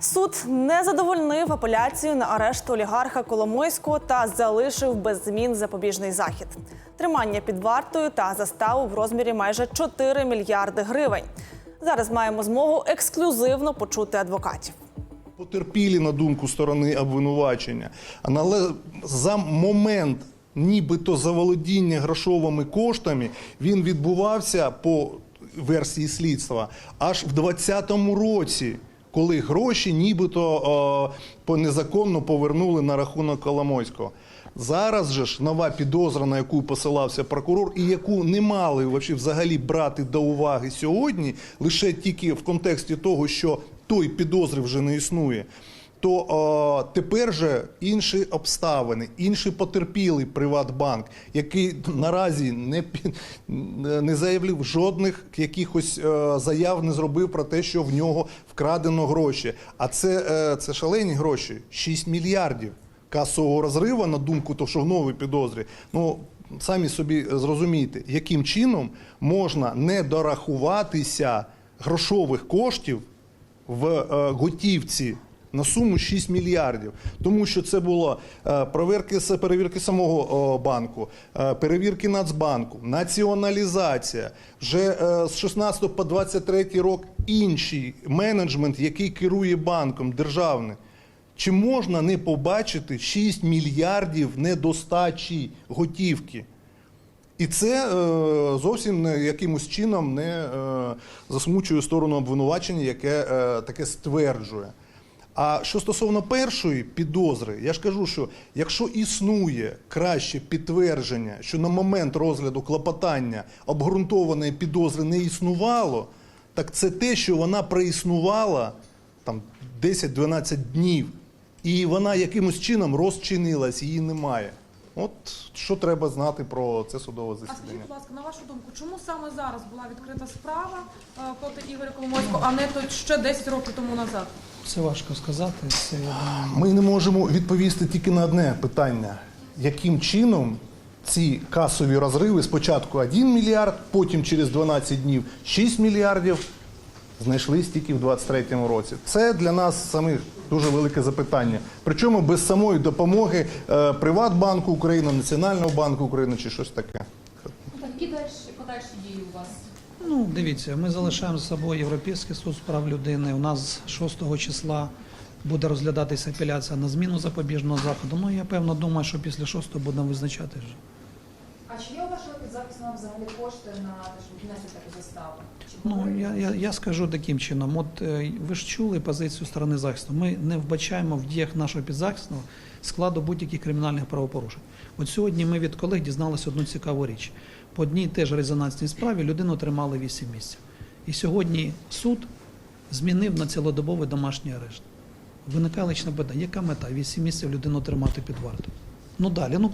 Суд не задовольнив апеляцію на арешт олігарха Коломойського та залишив без змін запобіжний захід. Тримання під вартою та заставу в розмірі майже 4 мільярди гривень. Зараз маємо змогу ексклюзивно почути адвокатів. Потерпілі на думку сторони обвинувачення, але за момент нібито заволодіння грошовими коштами він відбувався по версії слідства аж в 2020 році, коли гроші нібито по незаконно повернули на рахунок Коломойського. Зараз же ж нова підозра, на яку посилався прокурор, і яку не мали взагалі брати до уваги сьогодні, лише тільки в контексті того, що той підозри вже не існує. То е, тепер же інші обставини, інший потерпілий Приватбанк, який наразі не, не заявив жодних якихось е, заяв, не зробив про те, що в нього вкрадено гроші. А це, е, це шалені гроші 6 мільярдів касового розриву, на думку в новій підозрі. Ну самі собі зрозумійте, яким чином можна не дорахуватися грошових коштів в готівці на суму 6 мільярдів, тому що це було е, перевірки, перевірки самого банку, е, перевірки Нацбанку, націоналізація. Вже е, з 16 по 23 рік інший менеджмент, який керує банком, державний. Чи можна не побачити 6 мільярдів недостачі готівки? І це е, зовсім не якимось чином не е, засмучує сторону обвинувачення, яке е, таке стверджує. А що стосовно першої підозри, я ж кажу, що якщо існує краще підтвердження, що на момент розгляду клопотання обґрунтованої підозри не існувало, так це те, що вона проіснувала там 10-12 днів, і вона якимось чином розчинилась, її немає. От що треба знати про це судове А скажіть, будь ласка, на вашу думку, чому саме зараз була відкрита справа е, проти Ігоря Коломойського, а не то ще 10 років тому назад? Це важко сказати. Це Ми не можемо відповісти тільки на одне питання: яким чином ці касові розриви спочатку 1 мільярд, потім через 12 днів 6 мільярдів знайшлись тільки в 23-му році. Це для нас самих дуже велике запитання. Причому без самої допомоги е, Приватбанку України, Національного банку України чи щось таке. Які далі подальші дії у вас? ну дивіться, ми залишаємо за собою Європейський суд з прав людини. У нас 6 числа буде розглядатися апеляція на зміну запобіжного заходу. Ну я певно думаю, що після 6 будемо визначати вже. А чи є у вашого підзахисного взагалі кошти на те, щоб внести таку заставу? Ну я, я, я скажу таким чином: от е, ви ж чули позицію сторони захисту. Ми не вбачаємо в діях нашого підзахисного складу будь-яких кримінальних правопорушень. От сьогодні ми від колег дізналися одну цікаву річ. По одній теж резонансній справі людину тримали 8 місяців. І сьогодні суд змінив на цілодобовий домашній арешт. Виникає личне питання, яка мета 8 місяців людину тримати під вартою? Ну далі, ну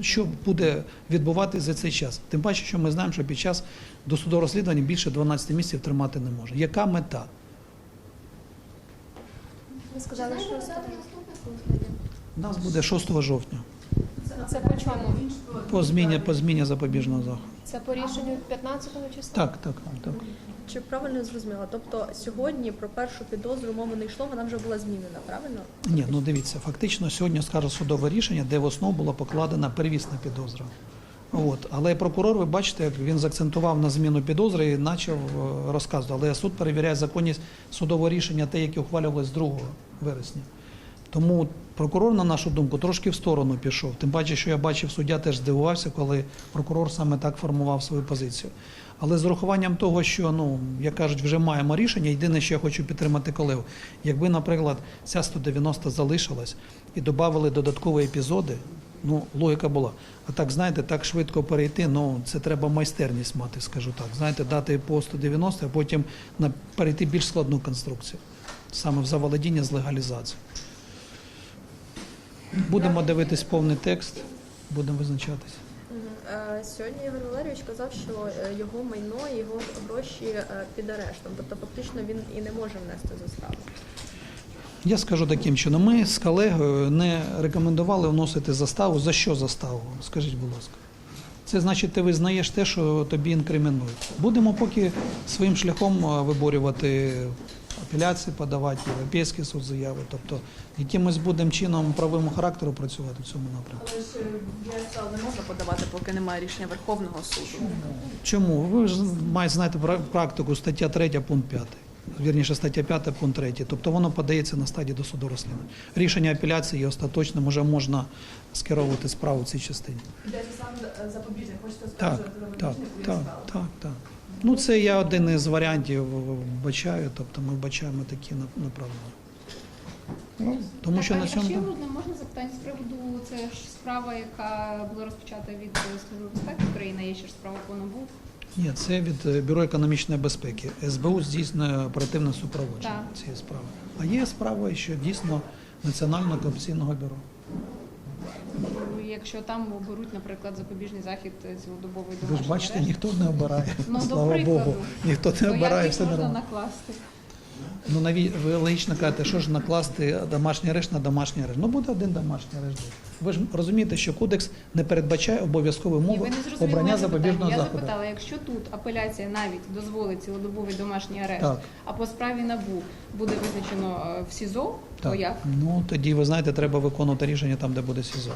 що буде відбуватися за цей час? Тим паче, що ми знаємо, що під час досудового розслідування більше 12 місяців тримати не може. Яка мета? Ви сказали, що У нас буде 6 жовтня це по чому? по зміні, по зміні запобіжного заходу. Це по рішенню 15 числа? Так, так, так. Чи правильно зрозуміла? Тобто сьогодні про першу підозру мови не йшло, вона вже була змінена, правильно? Ні, ну дивіться, фактично сьогодні скаже судове рішення, де в основу була покладена первісна підозра. От. Але прокурор, ви бачите, як він заакцентував на зміну підозри і почав е, розказувати. Але суд перевіряє законність судового рішення, те, яке ухвалювалось 2 вересня. Тому прокурор, на нашу думку, трошки в сторону пішов. Тим паче, що я бачив, суддя теж здивувався, коли прокурор саме так формував свою позицію. Але з урахуванням того, що ну як кажуть, вже маємо рішення. Єдине, що я хочу підтримати колегу. Якби, наприклад, ця 190 залишилась і додали додаткові епізоди, ну логіка була. А так, знаєте, так швидко перейти. Ну це треба майстерність мати, скажу так. Знаєте, дати по 190, а потім на перейти більш складну конструкцію, саме в заволодіння з легалізацією. Будемо дивитись повний текст, будемо визначатись. Е, Сьогодні Ігор Валерійович казав, що е, його майно, його гроші е, під арештом. Тобто, фактично він і не може внести заставу. Я скажу таким чином, ми з колегою не рекомендували вносити заставу. За що заставу? Скажіть, будь ласка. Це значить, ти визнаєш те, що тобі інкримінують. Будемо поки своїм шляхом виборювати апеляції подавати, Європейський суд заяви. Тобто якимось будемо чином правовому характеру працювати в цьому напрямку. Але ж ЄСА не можна подавати, поки немає рішення Верховного суду. Чому? Ви ж маєте знати практику стаття 3, пункт 5. Вірніше, стаття 5, пункт 3. Тобто воно подається на стадії до суду розслідування. Рішення апеляції є остаточним, вже можна скеровувати справу в цій частині. Йдеться саме запобіжник, хочете Так, скажете так, так, так, так. Ну, це я один із варіантів вбачаю, тобто ми вбачаємо такі нап- направлення. Ну, тому що а, на цьому. ще можна, можна запитання з приводу це ж справа, яка була розпочата від е, Служби безпеки України, є ще ж справа по НАБУ. Ні, це від е, Бюро економічної безпеки. СБУ здійснює оперативне супроводження Так. цієї справи. А є справа, що дійсно Національного корупційного бюро. Ну, Якщо там беруть, наприклад, запобіжний захід цілодобової цілодобовий Ви ж бачите, ніхто не обирає. Ну, Слава. Богу, ніхто не обирає, як все можна накласти? Ну наві ви логічно кажете, що ж накласти домашній арешт на домашній арешт. Ну буде один домашній арешт. Ви ж розумієте, що кодекс не передбачає обов'язкової мови обрання запобіжного Я запитала, якщо тут апеляція навіть дозволить цілодобовий домашній арешт, Так. а по справі НАБУ буде визначено е, в СІЗО, то як? Ну тоді ви знаєте, треба виконувати рішення там, де буде СІЗО.